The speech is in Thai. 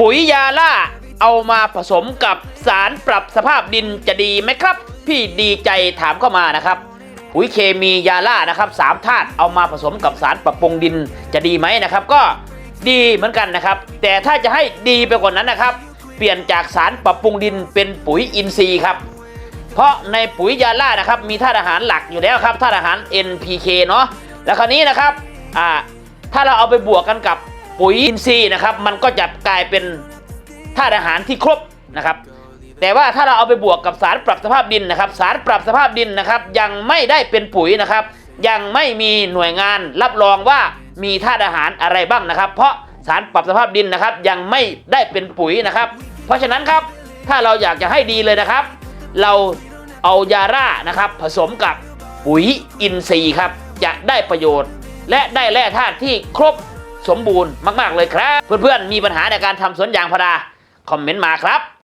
ปุ๋ยยาล่า เอามาผสมกับสารปรับสภาพดินจะดีไหมครับ พี่ดีใจถามเข้ามานะครับ ปุ๋ยเคมียาล่านะครับสามธาตุเอามาผสมกับสารปรับปรุงดินจะดีไหมนะครับ ก็ดีเหมือนกันนะครับ แต่ถ้าจะให้ดีไปกว่านั้นนะครับ เปลี่ยนจากสารปรับปรุงดินเป็นปุ๋ยอินทรีย์ครับเพราะในปุ๋ยยาล่านะครับมีธาตุอาหารหลักอยู่แล้วครับธาตุอาหาร NPK เนาะแล้วคราวนี้นะครับอ่าถ้าเราเอาไปบวกกันกับ ปุ๋ยอินทรีย์นะครับ มันก็จะกลายเป็นธาตุอาหารที่ครบนะครับ แต่ว่าถ้าเราเอาไปบวกกับสารปรับสภาพดินนะครับ สารปรับสภาพดินนะครับ ยังไม่ได้เป็นปุ๋ยนะครับ ยังไม่มีหน่วยงานรับรองว่ามีธาตุอาหารอะไรบ้างนะครับ เพราะสารปรับสภาพดินนะครับ ยังไม่ได้เป็นปุ๋ยนะครับ เพราะฉะนั้นครับถ้าเราอยากจะให้ดีเลยนะครับ เราเอายาร่านะครับ ผสมกับปุ๋ยอินทรีย์ครับจะได้ประโยชน์ และได้แร่ธาตุที่ครบ สมบูรณ์มาก ๆ เลยครับ เพื่อนๆ มีปัญหาในการทำสวนยางพารา คอมเมนต์มาครับ